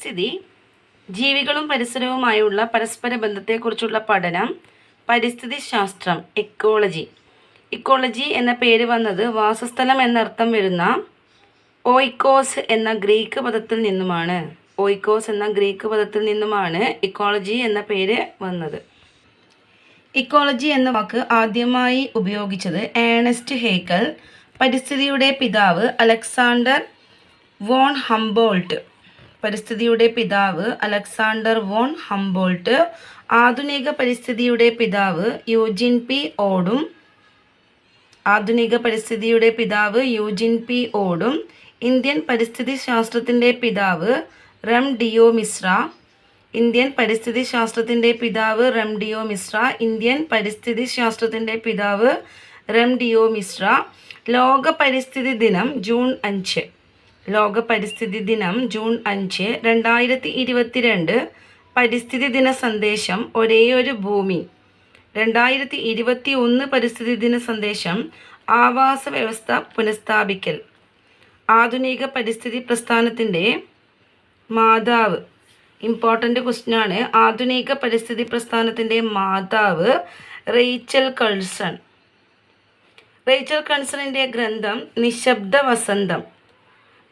സ്ഥിതി ജീവികളും പരിസരവുമായുള്ള പരസ്പര ബന്ധത്തെക്കുറിച്ചുള്ള പഠനം പരിസ്ഥിതി ശാസ്ത്രം എക്കോളജി ഇക്കോളജി എന്ന പേര് വന്നത് വാസസ്ഥലം എന്നർത്ഥം വരുന്ന ഓയിക്കോസ് എന്ന ഗ്രീക്ക് പദത്തിൽ നിന്നുമാണ്. ഓയിക്കോസ് എന്ന ഗ്രീക്ക് പദത്തിൽ നിന്നുമാണ് ഇക്കോളജി എന്ന പേര് വന്നത്. ഇക്കോളജി എന്ന വാക്ക് ആദ്യമായി ഉപയോഗിച്ചത് ഏണസ്റ്റ് ഹേക്കൽ പരിസ്ഥിതിയുടെ പിതാവ് അലക്സാണ്ടർ വോൺ ഹംബോൾട്ട്. പരിസ്ഥിതിയുടെ പിതാവ് അലക്സാണ്ടർ വോൺ ഹംബോൾട്ട് ആധുനിക പരിസ്ഥിതിയുടെ പിതാവ് യൂജിൻ പി ഓടും ആധുനിക പരിസ്ഥിതിയുടെ പിതാവ് യൂജിൻ പി ഓടും ഇന്ത്യൻ പരിസ്ഥിതി ശാസ്ത്രത്തിന്റെ പിതാവ് റം ഡിയോ മിശ്ര ഇന്ത്യൻ പരിസ്ഥിതി ശാസ്ത്രത്തിന്റെ പിതാവ് റം ഡിയോ മിശ്ര ഇന്ത്യൻ പരിസ്ഥിതി ശാസ്ത്രത്തിന്റെ പിതാവ് റം ഡിയോ മിശ്ര. ലോക പരിസ്ഥിതി ദിനം ജൂൺ അഞ്ച്. ലോക പരിസ്ഥിതി ദിനം ജൂൺ അഞ്ച് രണ്ടായിരത്തി ഇരുപത്തിരണ്ട് പരിസ്ഥിതി ദിന സന്ദേശം ഒരേയൊരു ഭൂമി. രണ്ടായിരത്തി ഇരുപത്തി ഒന്ന് പരിസ്ഥിതി ദിന സന്ദേശം ആവാസ വ്യവസ്ഥ പുനഃസ്ഥാപിക്കൽ. ആധുനിക പരിസ്ഥിതി പ്രസ്ഥാനത്തിന്റെ മാതാവ്. ഇമ്പോർട്ടന്റ് ക്വസ്റ്റ്യനാണ്. ആധുനിക പരിസ്ഥിതി പ്രസ്ഥാനത്തിന്റെ മാതാവ് റേച്ചൽ കൾസൺ. റേച്ചൽ കൺസണിന്റെ ഗ്രന്ഥം നിശബ്ദ വസന്തം.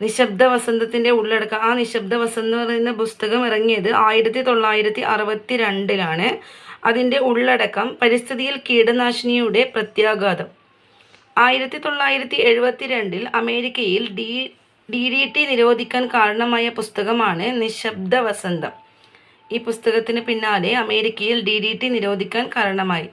നിശബ്ദ വസന്തത്തിന്റെ ഉള്ളടക്കം. ആ നിശബ്ദ വസന്തം എന്ന് പറയുന്ന പുസ്തകം ഇറങ്ങിയത് ആയിരത്തി തൊള്ളായിരത്തി അറുപത്തി രണ്ടിലാണ് അതിന്റെ ഉള്ളടക്കം പരിസ്ഥിതിയിൽ കീടനാശിനിയുടെ പ്രത്യാഘാതം. ആയിരത്തി തൊള്ളായിരത്തി എഴുപത്തി രണ്ടിൽ അമേരിക്കയിൽ ഡി ഡി ഡി ടി നിരോധിക്കാൻ കാരണമായ പുസ്തകമാണ് നിശബ്ദ വസന്തം ഈ പുസ്തകത്തിന് പിന്നാലെ അമേരിക്കയിൽ ഡി ഡി ടി നിരോധിക്കാൻ കാരണമായി.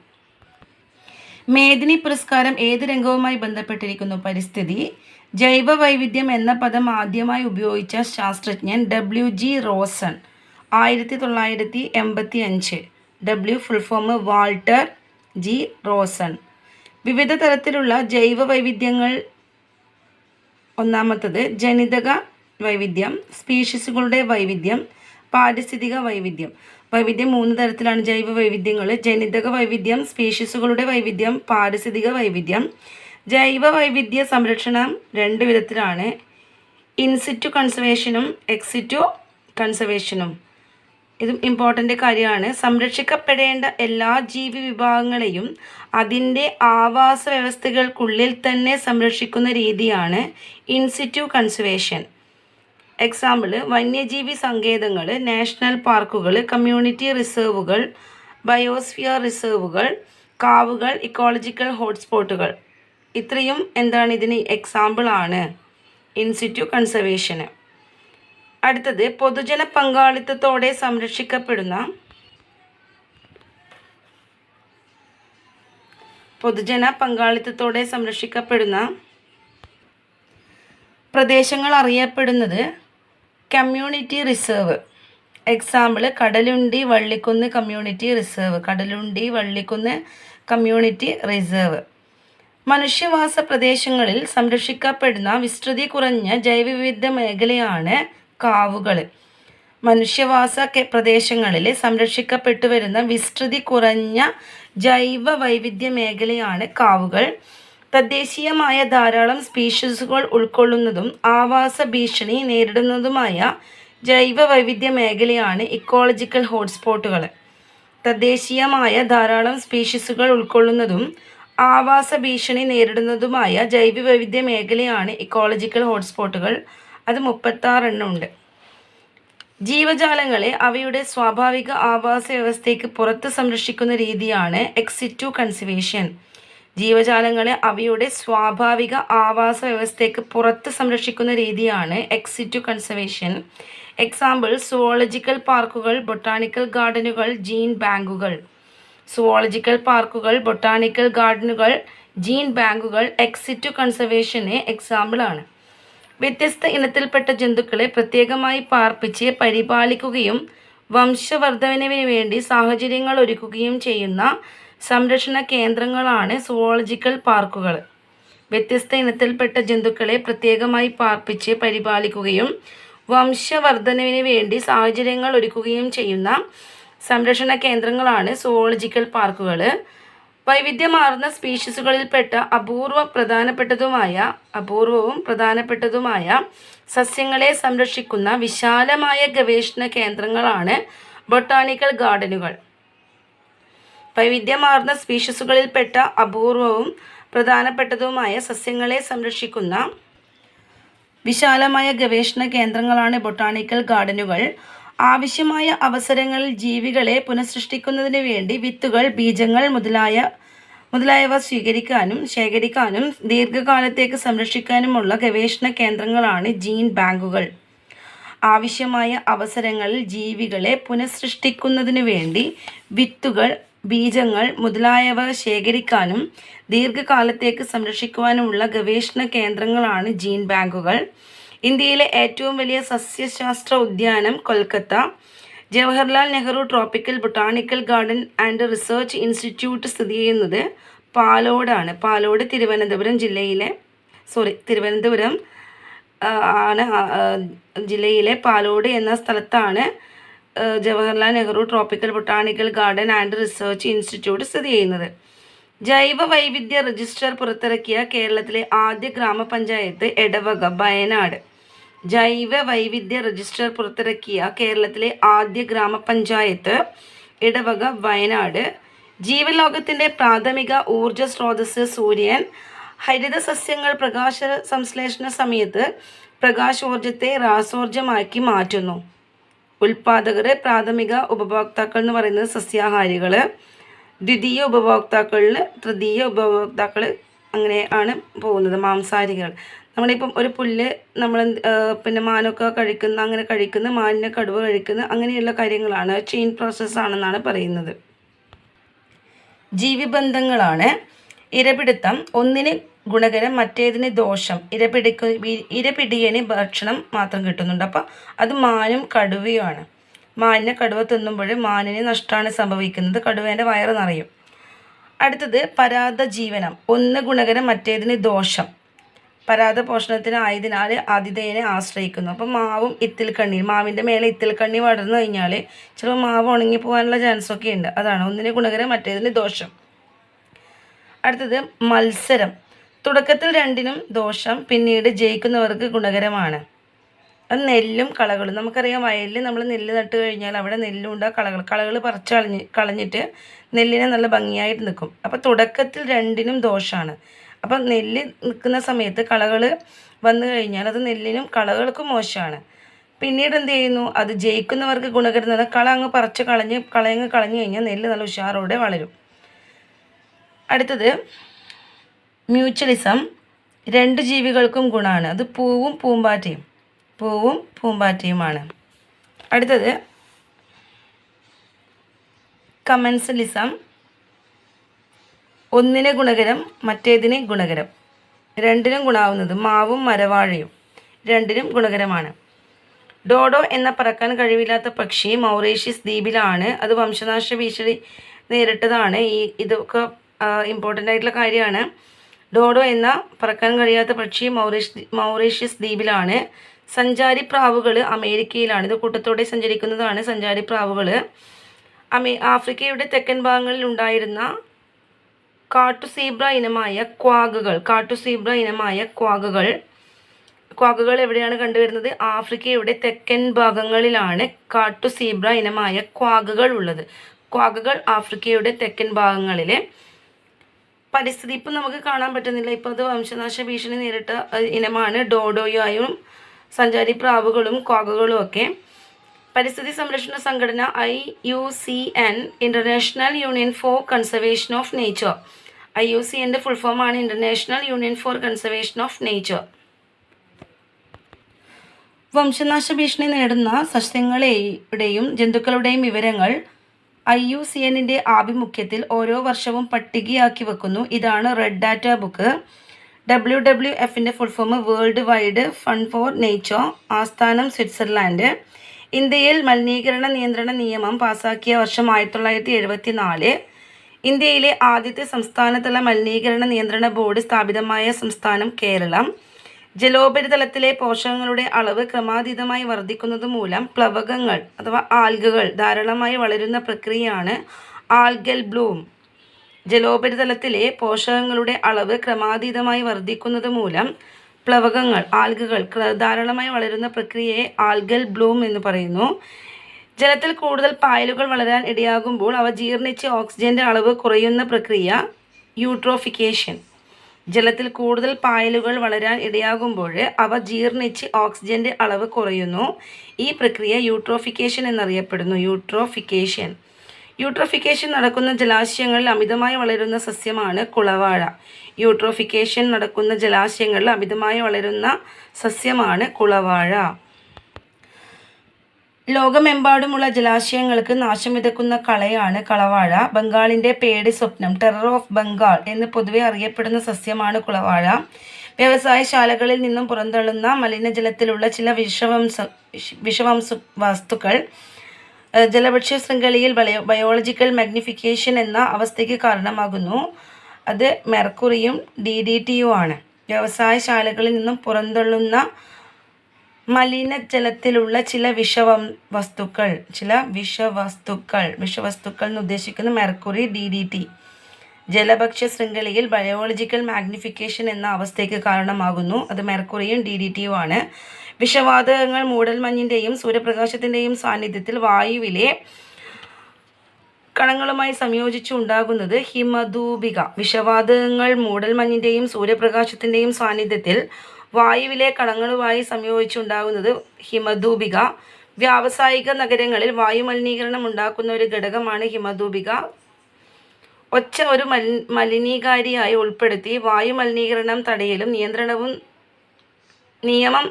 മേദിനി പുരസ്കാരം ഏത് രംഗവുമായി ബന്ധപ്പെട്ടിരിക്കുന്നു? പരിസ്ഥിതി ജൈവ വൈവിധ്യം എന്ന പദം ആദ്യമായി ഉപയോഗിച്ച ശാസ്ത്രജ്ഞൻ ഡബ്ല്യു ജി റോസൺ ആയിരത്തി തൊള്ളായിരത്തി എൺപത്തി അഞ്ച് W full form Walter G Rosen. വിവിധ തരത്തിലുള്ള ജൈവ വൈവിധ്യങ്ങൾ ഒന്നാമത്തത് ജനിതക വൈവിധ്യം സ്പീഷീസുകളുടെ വൈവിധ്യം പാരിസ്ഥിതിക വൈവിധ്യം. വൈവിധ്യം മൂന്ന് തരത്തിലാണ് ജൈവ വൈവിധ്യങ്ങൾ ജനിതക വൈവിധ്യം സ്പീഷീസുകളുടെ വൈവിധ്യം പാരിസ്ഥിതിക വൈവിധ്യം. ജൈവ വൈവിധ്യ സംരക്ഷണം രണ്ട് വിധത്തിലാണ്. ഇൻസിറ്റു കൺസർവേഷനും എക്സിറ്റു കൺസർവേഷനും ഇതും ഇമ്പോർട്ടന്റ് കാര്യമാണ്. സംരക്ഷിക്കപ്പെടേണ്ട എല്ലാ ജീവി വിഭാഗങ്ങളെയും അതിന്റെ ആവാസ വ്യവസ്ഥകൾക്കുള്ളിൽ തന്നെ സംരക്ഷിക്കുന്ന രീതിയാണ് ഇൻസിറ്റു കൺസർവേഷൻ എക്സാമ്പിൾ വന്യജീവി സങ്കേതങ്ങൾ നാഷണൽ പാർക്കുകൾ കമ്മ്യൂണിറ്റി റിസർവുകൾ ബയോസ്ഫിയർ റിസർവുകൾ കാവുകൾ ഇക്കോളജിക്കൽ ഹോട്ട്സ്പോട്ടുകൾ ഇത്രയും എന്താണ് ഇതിന് എക്സാമ്പിൾ ആണ്. ഇൻസിറ്റു കൺസർവേഷന് അടുത്തത് പൊതുജന പങ്കാളിത്തത്തോടെ സംരക്ഷിക്കപ്പെടുന്ന പൊതുജന പങ്കാളിത്തത്തോടെ സംരക്ഷിക്കപ്പെടുന്ന പ്രദേശങ്ങൾ അറിയപ്പെടുന്നത് community reserve example Kadalundi Vallikkunnu community reserve Kadalundi Vallikkunnu community reserve മനുഷ്യവാസ പ്രദേശങ്ങളിൽ സംരക്ഷിക്കപ്പെടുന്ന വിസ്തൃതി കുറഞ്ഞ ജൈവവിവിധ മേഖലയാണ് കാവുകൾ. മനുഷ്യവാസ പ്രദേശങ്ങളിൽ സംരക്ഷിക്കപ്പെട്ടു വരുന്ന വിസ്തൃതി കുറഞ്ഞ ജൈവ വൈവിധ്യ മേഖലയാണ് കാവുകൾ. തദ്ദേശീയമായ ധാരാളം സ്പീഷീസുകൾ ഉൾക്കൊള്ളുന്നതും ആവാസ ഭീഷണി നേരിടുന്നതുമായ ജൈവ വൈവിധ്യ മേഖലയാണ് ഇക്കോളജിക്കൽ ഹോട്ട്സ്പോട്ടുകൾ. തദ്ദേശീയമായ ധാരാളം സ്പീഷീസുകൾ ഉൾക്കൊള്ളുന്നതും ആവാസ ഭീഷണി നേരിടുന്നതുമായ ജൈവ വൈവിധ്യ മേഖലയാണ് ഇക്കോളജിക്കൽ ഹോട്ട്സ്പോട്ടുകൾ അത് മുപ്പത്താറെണ്ണം ഉണ്ട്. ജീവജാലങ്ങളെ അവയുടെ സ്വാഭാവിക ആവാസ വ്യവസ്ഥയ്ക്ക് പുറത്ത് സംരക്ഷിക്കുന്ന രീതിയാണ് എക്സിറ്റു കൺസർവേഷൻ ജീവജാലങ്ങളെ അവയുടെ സ്വാഭാവിക ആവാസ വ്യവസ്ഥയ്ക്ക് പുറത്ത് സംരക്ഷിക്കുന്ന രീതിയാണ് ex situ conservation example zoological പാർക്കുകൾ ബൊട്ടാണിക്കൽ ഗാർഡനുകൾ ജീൻ ബാങ്കുകൾ സുവോളജിക്കൽ പാർക്കുകൾ ബൊട്ടാണിക്കൽ ഗാർഡനുകൾ ജീൻ ബാങ്കുകൾ എക്സിറ്റു കൺസർവേഷന് എക്സാമ്പിളാണ് വ്യത്യസ്ത ഇനത്തിൽപ്പെട്ട ജന്തുക്കളെ പ്രത്യേകമായി പാർപ്പിച്ച് പരിപാലിക്കുകയും വംശവർദ്ധനവിന് വേണ്ടി സാഹചര്യങ്ങൾ ഒരുക്കുകയും ചെയ്യുന്ന സംരക്ഷണ കേന്ദ്രങ്ങളാണ് സുവോളജിക്കൽ പാർക്കുകൾ. വ്യത്യസ്ത ഇനത്തിൽപ്പെട്ട ജന്തുക്കളെ പ്രത്യേകമായി പാർപ്പിച്ച് പരിപാലിക്കുകയും വംശവർദ്ധനവിന് വേണ്ടി സാഹചര്യങ്ങൾ ഒരുക്കുകയും ചെയ്യുന്ന സംരക്ഷണ കേന്ദ്രങ്ങളാണ് സുവോളജിക്കൽ പാർക്കുകൾ. വൈവിധ്യമാർന്ന സ്പീഷീസുകളിൽപ്പെട്ട അപൂർവ പ്രധാനപ്പെട്ടതുമായ അപൂർവവും പ്രധാനപ്പെട്ടതുമായ സസ്യങ്ങളെ സംരക്ഷിക്കുന്ന വിശാലമായ ഗവേഷണ കേന്ദ്രങ്ങളാണ് ബൊട്ടാണിക്കൽ ഗാർഡനുകൾ. വൈവിധ്യമാർന്ന സ്പീഷീസുകളിൽപ്പെട്ട അപൂർവവും പ്രധാനപ്പെട്ടതുമായ സസ്യങ്ങളെ സംരക്ഷിക്കുന്ന വിശാലമായ ഗവേഷണ കേന്ദ്രങ്ങളാണ് ബൊട്ടാണിക്കൽ ഗാർഡനുകൾ. ആവശ്യമായ അവസരങ്ങളിൽ ജീവികളെ പുനഃസൃഷ്ടിക്കുന്നതിന് വേണ്ടി വിത്തുകൾ ബീജങ്ങൾ മുതലായ മുതലായവ സ്വീകരിക്കാനും ശേഖരിക്കാനും ദീർഘകാലത്തേക്ക് സംരക്ഷിക്കാനുമുള്ള ഗവേഷണ കേന്ദ്രങ്ങളാണ് ജീൻ ബാങ്കുകൾ. ആവശ്യമായ അവസരങ്ങളിൽ ജീവികളെ പുനഃസൃഷ്ടിക്കുന്നതിനു വേണ്ടി വിത്തുകൾ ബീജങ്ങൾ മുതലായവ ശേഖരിക്കാനും ദീർഘകാലത്തേക്ക് സംരക്ഷിക്കുവാനുമുള്ള ഗവേഷണ കേന്ദ്രങ്ങളാണ് ജീൻ ബാങ്കുകൾ. ഇന്ത്യയിലെ ഏറ്റവും വലിയ സസ്യശാസ്ത്ര ഉദ്യാനം Kolkata. Jawaharlal Nehru tropical botanical garden and research institute സ്ഥിതി ചെയ്യുന്നത് പാലോടാണ്. പാലോട് തിരുവനന്തപുരം ജില്ലയിലെ സോറി തിരുവനന്തപുരം ആണ് ജില്ലയിലെ പാലോട് എന്ന സ്ഥലത്താണ് Jawaharlal Nehru tropical botanical garden and research institute സ്ഥിതി ചെയ്യുന്നത്. ജൈവ വൈവിധ്യ രജിസ്റ്റർ പുറത്തിറക്കിയ കേരളത്തിലെ ആദ്യ ഗ്രാമപഞ്ചായത്ത് എടവക വയനാട്. ജൈവ വൈവിധ്യ രജിസ്റ്റർ പുറത്തിറക്കിയ കേരളത്തിലെ ആദ്യ ഗ്രാമപഞ്ചായത്ത് ഇടവക വയനാട്. ജീവലോകത്തിന്റെ പ്രാഥമിക ഊർജ സ്രോതസ് സൂര്യൻ. ഹരിത സസ്യങ്ങൾ പ്രകാശ സംശ്ലേഷണ സമയത്ത് പ്രകാശോർജത്തെ രാസോർജമാക്കി മാറ്റുന്നു. ഉൽപാദകർ പ്രാഥമിക ഉപഭോക്താക്കൾ എന്ന് പറയുന്നത് സസ്യാഹാരികൾ ദ്വിതീയ ഉപഭോക്താക്കളിൽ തൃതീയ ഉപഭോക്താക്കൾ അങ്ങനെ ആണ് പോകുന്നത് മാംസാരികൾ നമ്മളിപ്പം ഒരു പുല്ല് നമ്മൾ പിന്നെ മാനൊക്കെ കഴിക്കുന്ന അങ്ങനെ കഴിക്കുന്ന മാനിനെ കടുവ കഴിക്കുന്ന അങ്ങനെയുള്ള കാര്യങ്ങളാണ്. ചെയിൻ പ്രോസസ്സാണെന്നാണ് പറയുന്നത്. ജീവിബന്ധങ്ങളാണ്. ഇരപിടുത്തം ഒന്നിന് ഗുണകരം മറ്റേതിന് ദോഷം. ഇരപിടിക്ക ഇരപിടിയന് ഭക്ഷണം മാത്രം കിട്ടുന്നുണ്ട്. അപ്പോൾ അത് മാനും കടുവയുമാണ്. മാനിനെ കടുവ തിന്നുമ്പോൾ മാനിന് നഷ്ടമാണ് സംഭവിക്കുന്നത്. കടുവേന്റെ വയറ് നിറയും. അടുത്തത് പരാത ജീവനം ഒന്ന് ഗുണകരം മറ്റേതിന് ദോഷം. പരാത പോഷണത്തിന് ആയതിനാൽ ആതിഥേയനെ ആശ്രയിക്കുന്നു. അപ്പം മാവും ഇത്തിൽ കണ്ണി മാവിന്റെ മേലെ ഇത്തിൽ കണ്ണി വളർന്നു കഴിഞ്ഞാൽ ചിലപ്പോൾ മാവ് ഉണങ്ങി പോകാനുള്ള ചാൻസൊക്കെ ഉണ്ട്. അതാണ് ഒന്നിന് ഗുണകരം മറ്റേതിന് ദോഷം. അടുത്തത് മത്സരം. തുടക്കത്തിൽ രണ്ടിനും ദോഷം പിന്നീട് ജയിക്കുന്നവർക്ക് ഗുണകരമാണ്. അത് നെല്ലും കളകളും. നമുക്കറിയാം വയലിൽ നമ്മൾ നെല്ല് നട്ട് കഴിഞ്ഞാൽ അവിടെ നെല്ലുണ്ട് കളകൾ കളകൾ പറിച്ച് കളഞ്ഞ് കളഞ്ഞിട്ട് നെല്ലിനെ നല്ല ഭംഗിയായിട്ട് നിൽക്കും. അപ്പോൾ തുടക്കത്തിൽ രണ്ടിനും ദോഷമാണ്. അപ്പം നെല്ല് നിൽക്കുന്ന സമയത്ത് കളകൾ വന്നു കഴിഞ്ഞാൽ അത് നെല്ലിനും കളകൾക്കും മോശമാണ്. പിന്നീട് എന്ത് ചെയ്യുന്നു? അത് ജയിക്കുന്നവർക്ക് ഗുണകരുന്നത് കള അങ്ങ് പറിച്ച് കളഞ്ഞ് കളയങ്ങ് കളഞ്ഞു കഴിഞ്ഞാൽ നെല്ല് നല്ല ഉഷാറോടെ വളരും. അടുത്തത് മ്യൂച്വലിസം രണ്ട് ജീവികൾക്കും ഗുണമാണ്. അത് പൂവും പൂമ്പാറ്റയും. പൂവും പൂമ്പാറ്റയുമാണ്. അടുത്തത് കമൻസലിസം. ഒന്നിന് ഗുണകരം മറ്റേതിന് ഗുണകരം. രണ്ടിനും ഗുണാവുന്നത് മാവും മരവാഴയും രണ്ടിനും ഗുണകരമാണ്. ഡോഡോ എന്ന പറക്കാൻ കഴിവില്ലാത്ത പക്ഷി മൗറീഷ്യസ് ദ്വീപിലാണ്. അത് വംശനാശ ഭീഷണി നേരിട്ടതാണ്. ഈ ഇതൊക്കെ ഇമ്പോർട്ടന്റ് ആയിട്ടുള്ള കാര്യമാണ്. ഡോഡോ എന്ന പറക്കാൻ കഴിയാത്ത പക്ഷി മൗറീഷ് മൗറീഷ്യസ് ദ്വീപിലാണ്. സഞ്ചാരി പ്രാവുകൾ അമേരിക്കയിലാണ്. ഇത് കൂട്ടത്തോടെ സഞ്ചരിക്കുന്നതാണ് സഞ്ചാരി പ്രാവുകൾ അമേ ആഫ്രിക്കയുടെ തെക്കൻ ഭാഗങ്ങളിൽ ഉണ്ടായിരുന്ന കാട്ടുസീബ്ര ഇനമായ ക്വാഗുകൾ കാട്ടുസീബ്ര ഇനമായ ക്വാഗുകൾ. ക്വാഗുകൾ എവിടെയാണ് കണ്ടുവരുന്നത്? ആഫ്രിക്കയുടെ തെക്കൻ ഭാഗങ്ങളിലാണ് കാട്ടുസീബ്ര ഇനമായ ക്വാഗുകൾ ഉള്ളത്. ക്വാഗുകൾ ആഫ്രിക്കയുടെ തെക്കൻ ഭാഗങ്ങളിലെ. പരിസ്ഥിതി ഇപ്പം നമുക്ക് കാണാൻ പറ്റുന്നില്ല. ഇപ്പോൾ അത് വംശനാശ ഭീഷണി നേരിട്ട ഇനമാണ് ഡോഡോയായും സഞ്ചാരി പ്രാവുകളും ക്വാഗുകളും ഒക്കെ. പരിസ്ഥിതി സംരക്ഷണ സംഘടന I U C N international union for conservation of nature. I U C എന്റെ ഫുൾ ഫോമാണ് international union for conservation of nature വംശനാശ ഭീഷണി നേടുന്ന സസ്യങ്ങളുടെയും ജന്തുക്കളുടെയും വിവരങ്ങൾ ഐ യു സി എന്നിന്റെ ആഭിമുഖ്യത്തിൽ ഓരോ വർഷവും പട്ടികയാക്കി വെക്കുന്നു. ഇതാണ് red data book W W എഫിന്റെ full form world wide fund for nature ആസ്ഥാനം സ്വിറ്റ്സർലാൻഡ്. ഇന്ത്യയിൽ മലിനീകരണ നിയന്ത്രണ നിയമം പാസാക്കിയ വർഷം ആയിരത്തി തൊള്ളായിരത്തി എഴുപത്തി നാല് ഇന്ത്യയിലെ ആദ്യത്തെ സംസ്ഥാനതല മലിനീകരണ നിയന്ത്രണ ബോർഡ് സ്ഥാപിതമായ സംസ്ഥാനം കേരളം. ജലോപരിതലത്തിലെ പോഷകങ്ങളുടെ അളവ് ക്രമാതീതമായി വർദ്ധിക്കുന്നത് മൂലം പ്ലവകങ്ങൾ അഥവാ ആൽഗകൾ ധാരാളമായി വളരുന്ന പ്രക്രിയയാണ് ആൽഗൽ ബ്ലൂം. ജലോപരിതലത്തിലെ പോഷകങ്ങളുടെ അളവ് ക്രമാതീതമായി വർദ്ധിക്കുന്നത് മൂലം പ്ലവകങ്ങൾ ആൽഗകൾ ധാരാളമായി വളരുന്ന പ്രക്രിയയെ ആൽഗൽ ബ്ലൂം എന്ന് പറയുന്നു. ജലത്തിൽ കൂടുതൽ പായലുകൾ വളരാൻ ഇടയാകുമ്പോൾ അവ ജീർണിച്ച് ഓക്സിജന്റെ അളവ് കുറയുന്ന പ്രക്രിയ യൂട്രോഫിക്കേഷൻ. ജലത്തിൽ കൂടുതൽ പായലുകൾ വളരാൻ ഇടയാകുമ്പോൾ അവ ജീർണിച്ച് ഓക്സിജന്റെ അളവ് കുറയുന്നു. ഈ പ്രക്രിയ യൂട്രോഫിക്കേഷൻ എന്നറിയപ്പെടുന്നു. യൂട്രോഫിക്കേഷൻ. യൂട്രോഫിക്കേഷൻ നടക്കുന്ന ജലാശയങ്ങളിൽ അമിതമായി വളരുന്ന സസ്യമാണ് കുളവാഴ. യൂട്രോഫിക്കേഷൻ നടക്കുന്ന ജലാശയങ്ങളിൽ അമിതമായി വളരുന്ന സസ്യമാണ് കുളവാഴ. ലോകമെമ്പാടുമുള്ള ജലാശയങ്ങൾക്ക് നാശം വിതക്കുന്ന കളയാണ് കളവാഴ. ബംഗാളിന്റെ പേടി സ്വപ്നം ടെറർ ഓഫ് ബംഗാൾ എന്ന് പൊതുവെ അറിയപ്പെടുന്ന സസ്യമാണ് കുളവാഴ. വ്യവസായശാലകളിൽ നിന്നും പുറന്തള്ളുന്ന മലിനജലത്തിലുള്ള ചില വിഷവംസ വിഷവംസ വസ്തുക്കൾ ജലഭക്ഷ്യ ശൃംഖലയിൽ ബയോ ബയോളജിക്കൽ മാഗ്നിഫിക്കേഷൻ എന്ന അവസ്ഥയ്ക്ക് കാരണമാകുന്നു. അത് മെർക്കുറിയും ഡി ഡി ടിയും ആണ് വ്യവസായശാലകളിൽ നിന്നും പുറന്തള്ളുന്ന മലിനജലത്തിലുള്ള ചില വിഷവം വസ്തുക്കൾ ചില വിഷവസ്തുക്കൾ വിഷവസ്തുക്കൾ എന്ന് ഉദ്ദേശിക്കുന്ന മെർക്കുറി ഡി ഡി ടി ജലഭക്ഷ്യ ശൃംഖലയിൽ ബയോളജിക്കൽ മാഗ്നിഫിക്കേഷൻ എന്ന അവസ്ഥയ്ക്ക് കാരണമാകുന്നു. അത് മെർക്കുറിയും ഡി ഡി ടിയും ആണ്. വിഷവാതകങ്ങൾ മൂടൽമഞ്ഞിന്റെയും സൂര്യപ്രകാശത്തിന്റെയും സാന്നിധ്യത്തിൽ വായുവിലെ കണങ്ങളുമായി സംയോജിച്ച് ഉണ്ടാകുന്നത് ഹിമധൂപിക. വിഷവാതകങ്ങൾ മൂടൽമഞ്ഞിന്റെയും സൂര്യപ്രകാശത്തിന്റെയും സാന്നിധ്യത്തിൽ വായുവിലെ കണങ്ങളുമായി സംയോജിച്ചുണ്ടാകുന്നത് ഹിമധൂപിക. വ്യാവസായിക നഗരങ്ങളിൽ വായുമലിനീകരണം ഉണ്ടാക്കുന്ന ഒരു ഘടകമാണ് ഹിമധൂപിക. ഒച്ച ഒരു മലി മലിനീകാരിയായി ഉൾപ്പെടുത്തി വായുമലിനീകരണം തടയലും നിയന്ത്രണവും നിയമം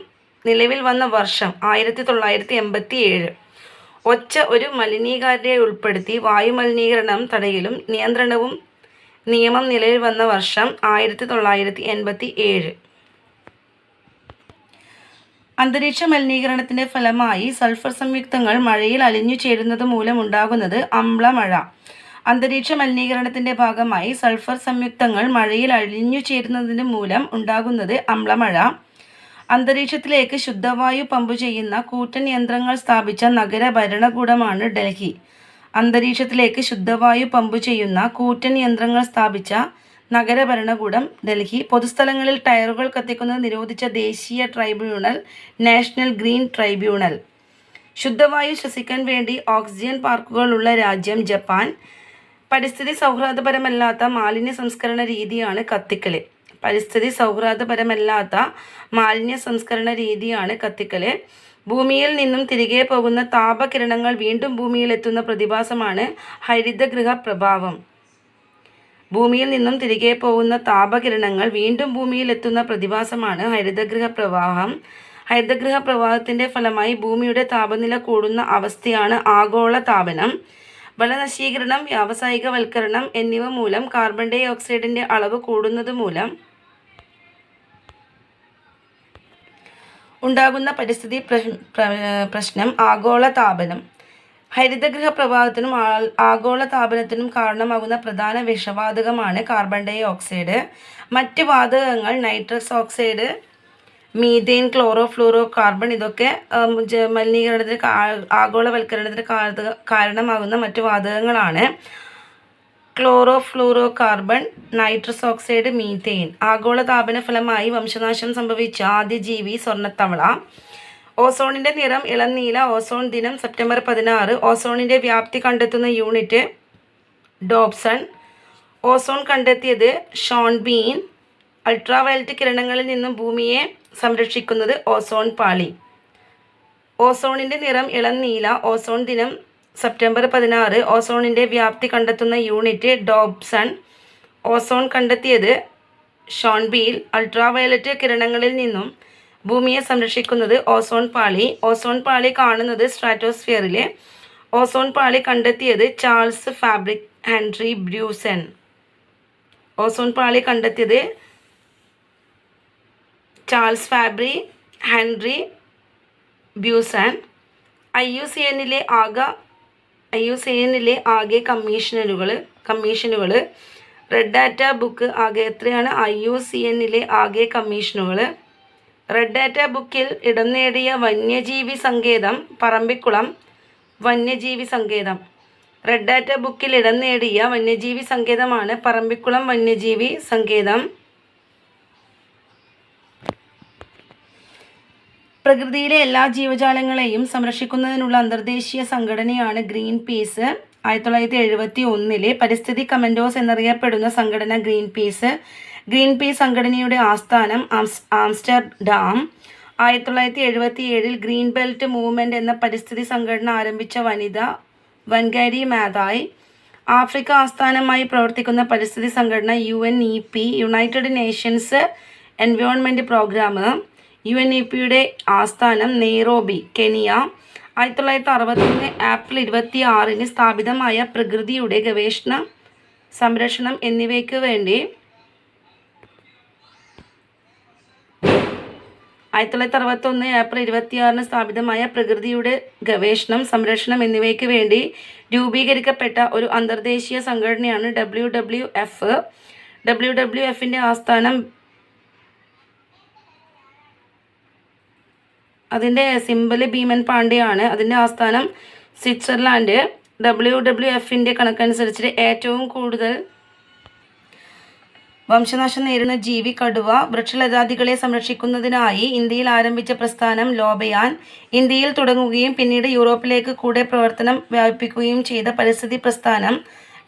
നിലവിൽ വന്ന വർഷം ആയിരത്തി തൊള്ളായിരത്തി എൺപത്തി ഏഴ് ഒച്ച ഒരു മലിനീകാരിയെ ഉൾപ്പെടുത്തി വായുമലിനീകരണം തടയലും നിയന്ത്രണവും നിയമം നിലവിൽ വന്ന വർഷം ആയിരത്തി തൊള്ളായിരത്തി എൺപത്തി ഏഴ് അന്തരീക്ഷ മലിനീകരണത്തിന്റെ ഫലമായി സൾഫർ സംയുക്തങ്ങൾ മഴയിൽ അലിഞ്ഞു ചേരുന്നത് മൂലം ഉണ്ടാകുന്നത് അമ്ലമഴ അന്തരീക്ഷ മലിനീകരണത്തിന്റെ ഭാഗമായി സൾഫർ സംയുക്തങ്ങൾ മഴയിൽ അലിഞ്ഞു ചേരുന്നതിന് മൂലം ഉണ്ടാകുന്നത് അമ്ലമഴ അന്തരീക്ഷത്തിലേക്ക് ശുദ്ധവായു പമ്പ് ചെയ്യുന്ന കൂറ്റൻ യന്ത്രങ്ങൾ സ്ഥാപിച്ച നഗര ഭരണകൂടമാണ് ഡൽഹി. അന്തരീക്ഷത്തിലേക്ക് ശുദ്ധവായു പമ്പ് ചെയ്യുന്ന കൂറ്റൻ യന്ത്രങ്ങൾ സ്ഥാപിച്ച നഗര ഭരണകൂടം ഡൽഹി പൊതുസ്ഥലങ്ങളിൽ ടയറുകൾ കത്തിക്കുന്നത് നിരോധിച്ച ദേശീയ ട്രൈബ്യൂണൽ നാഷണൽ ഗ്രീൻ ട്രൈബ്യൂണൽ. ശുദ്ധവായു ശ്വസിക്കാൻ വേണ്ടി ഓക്സിജൻ പാർക്കുകളുള്ള രാജ്യം ജപ്പാൻ. പരിസ്ഥിതി സൗഹൃദപരമല്ലാത്ത മാലിന്യ സംസ്കരണ രീതിയാണ് കത്തിക്കൽ. പരിസ്ഥിതി സൗഹൃദപരമല്ലാത്ത മാലിന്യ സംസ്കരണ രീതിയാണ് കത്തിക്കൽ. ഭൂമിയിൽ നിന്നും തിരികെ പോകുന്ന താപകിരണങ്ങൾ വീണ്ടും ഭൂമിയിലെത്തുന്ന പ്രതിഭാസമാണ് ഹരിതഗൃഹ പ്രഭാവം. ഭൂമിയിൽ നിന്നും തിരികെ പോകുന്ന താപകിരണങ്ങൾ വീണ്ടും ഭൂമിയിൽ എത്തുന്ന പ്രതിഭാസമാണ് ഹരിതഗൃഹ പ്രവാഹം ഹരിതഗൃഹ പ്രവാഹത്തിന്റെ ഫലമായി ഭൂമിയുടെ താപനില കൂടുന്ന അവസ്ഥയാണ് ആഗോള താപനം വനനശീകരണം വ്യാവസായികവൽക്കരണം എന്നിവ മൂലം കാർബൺ ഡൈ ഓക്സൈഡിന്റെ അളവ് കൂടുന്നത് മൂലം ഉണ്ടാകുന്ന പരിസ്ഥിതി പ്ര- പ്ര- പ്രശ്നം ആഗോള താപനം ഹരിതഗൃഹ പ്രഭാവത്തിനും ആഗോള താപനത്തിനും കാരണമാകുന്ന പ്രധാന വിഷവാതകമാണ് കാർബൺ ഡൈ ഓക്സൈഡ് മറ്റ് വാതകങ്ങൾ nitrous oxide methane chlorofluorocarbon ഇതൊക്കെ മലിനീകരണത്തിന് ആഗോളവൽക്കരണത്തിന് കാരണമാകുന്ന മറ്റ് വാതകങ്ങളാണ്. Chlorofluorocarbon nitrous oxide methane ആഗോള താപന ഫലമായി വംശനാശം സംഭവിച്ച ആദ്യ ജീവി സ്വർണത്തവള ഓസോണിന്റെ നിറം ഇളനീല ഓസോൺ ദിനം സെപ്റ്റംബർ പതിനാറ്. ഓസോണിന്റെ വ്യാപ്തി കണ്ടെത്തുന്ന യൂണിറ്റ് ഡോബ്സൺ. ഓസോൺ കണ്ടെത്തിയത് ഷോൺ ബീൻ. അൾട്രാവയലറ്റ് കിരണങ്ങളിൽ നിന്നും ഭൂമിയെ സംരക്ഷിക്കുന്നത് ഓസോൺ പാളി. ഓസോണിന്റെ നിറം ഇളം നീല ഓസോൺ ദിനം സെപ്റ്റംബർ പതിനാറ്. ഓസോണിന്റെ വ്യാപ്തി കണ്ടെത്തുന്ന യൂണിറ്റ് ഡോബ്സൺ. ഓസോൺ കണ്ടെത്തിയത് ഷോൺബീൽ അൾട്രാവയലറ്റ് കിരണങ്ങളിൽ നിന്നും ഭൂമിയെ സംരക്ഷിക്കുന്നത് ഓസോൺ പാളി. ഓസോൺ പാളി കാണുന്നത് സ്ട്രാറ്റോസ്ഫിയറിലെ ഓസോൺ പാളി കണ്ടെത്തിയത് Charles Fabry Henri Buisson. Ozone പാളി കണ്ടെത്തിയത് Charles Fabry Henri Buisson I U C എന്നിലെ ആകെ ഐ യു സി എന്നിലെ ആകെ കമ്മീഷണറുകൾ കമ്മീഷനുകൾ. റെഡ് ഡാറ്റ ബുക്ക് ആകെ എത്രയാണ്? ഐ യു സി എന്നിലെ ആകെ കമ്മീഷനുകൾ. റെഡ് ഡാറ്റ ബുക്കിൽ ഇടം നേടിയ വന്യജീവി സങ്കേതം പറമ്പിക്കുളം വന്യജീവി സങ്കേതം. റെഡ് ഡാറ്റ ബുക്കിൽ ഇടം നേടിയ വന്യജീവി സങ്കേതമാണ് പറമ്പിക്കുളം വന്യജീവി സങ്കേതം. പ്രകൃതിയിലെ എല്ലാ ജീവജാലങ്ങളെയും സംരക്ഷിക്കുന്നതിനുള്ള അന്തർദേശീയ സംഘടനയാണ് ഗ്രീൻ പീസ് ആയിരത്തി തൊള്ളായിരത്തി എഴുപത്തി ഒന്നിലെ പരിസ്ഥിതി കമൻഡോസ് എന്നറിയപ്പെടുന്ന സംഘടന ഗ്രീൻ പീസ് ഗ്രീൻ പീസ് സംഘടനയുടെ ആസ്ഥാനം ആംസ് ആംസ്റ്റർഡാം. ആയിരത്തി തൊള്ളായിരത്തി എഴുപത്തി ഏഴിൽ ഗ്രീൻ ബെൽറ്റ് മൂവ്മെന്റ് എന്ന പരിസ്ഥിതി സംഘടന ആരംഭിച്ച വനിത വൻകാരി മാതായ്. ആഫ്രിക്ക ആസ്ഥാനമായി പ്രവർത്തിക്കുന്ന പരിസ്ഥിതി സംഘടന U N E P united nations environment programme U N E പിയുടെ ആസ്ഥാനം നെയ്റോബി കെനിയ. ആയിരത്തി തൊള്ളായിരത്തി അറുപത്തൊന്ന് ഏപ്രിൽ ഇരുപത്തി ആറിന് സ്ഥാപിതമായ പ്രകൃതിയുടെ ഗവേഷണ സംരക്ഷണം എന്നിവയ്ക്ക് വേണ്ടി ആയിരത്തി തൊള്ളായിരത്തി അറുപത്തൊന്ന് ഏപ്രിൽ ഇരുപത്തിയാറിന് സ്ഥാപിതമായ പ്രകൃതിയുടെ ഗവേഷണം സംരക്ഷണം എന്നിവയ്ക്ക് വേണ്ടി രൂപീകരിക്കപ്പെട്ട ഒരു അന്തർദേശീയ സംഘടനയാണ് W W F. W W എഫിന്റെ ആസ്ഥാനം അതിന്റെ സിമ്പൽ ഭീമൻ പാണ്ഡെയാണ് അതിന്റെ ആസ്ഥാനം സ്വിറ്റ്സർലാൻഡ്. ഡബ്ല്യു ഡബ്ല്യു എഫിന്റെ കണക്കനുസരിച്ച് ഏറ്റവും കൂടുതൽ വംശനാശം നേരിടുന്ന ജീവി കടുവ വൃക്ഷലതാദികളെ സംരക്ഷിക്കുന്നതിനായി ഇന്ത്യയിൽ ആരംഭിച്ച പ്രസ്ഥാനം ലോബയാൻ. ഇന്ത്യയിൽ തുടങ്ങുകയും പിന്നീട് യൂറോപ്പിലേക്ക് കൂടെ പ്രവർത്തനം വ്യാപിപ്പിക്കുകയും ചെയ്ത പരിസ്ഥിതി പ്രസ്ഥാനം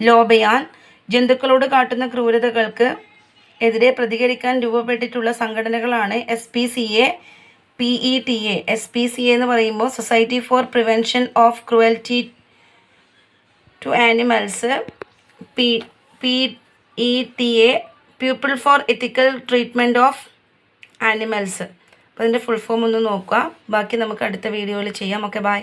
ലോബയാൻ. ജന്തുക്കളോട് കാട്ടുന്ന ക്രൂരതകൾക്ക് എതിരെ പ്രതികരിക്കാൻ രൂപപ്പെട്ടിട്ടുള്ള സംഘടനകളാണ് S P C A P E T A S P C എന്ന് പറയുമ്പോൾ society for prevention of cruelty to animals P P E T A people for ethical treatment of animals അപ്പോൾ അതിന്റെ ഫുൾ ഫോം ഒന്ന് നോക്കുക. ബാക്കി നമുക്ക് അടുത്ത വീഡിയോയിൽ ചെയ്യാം. Okay bye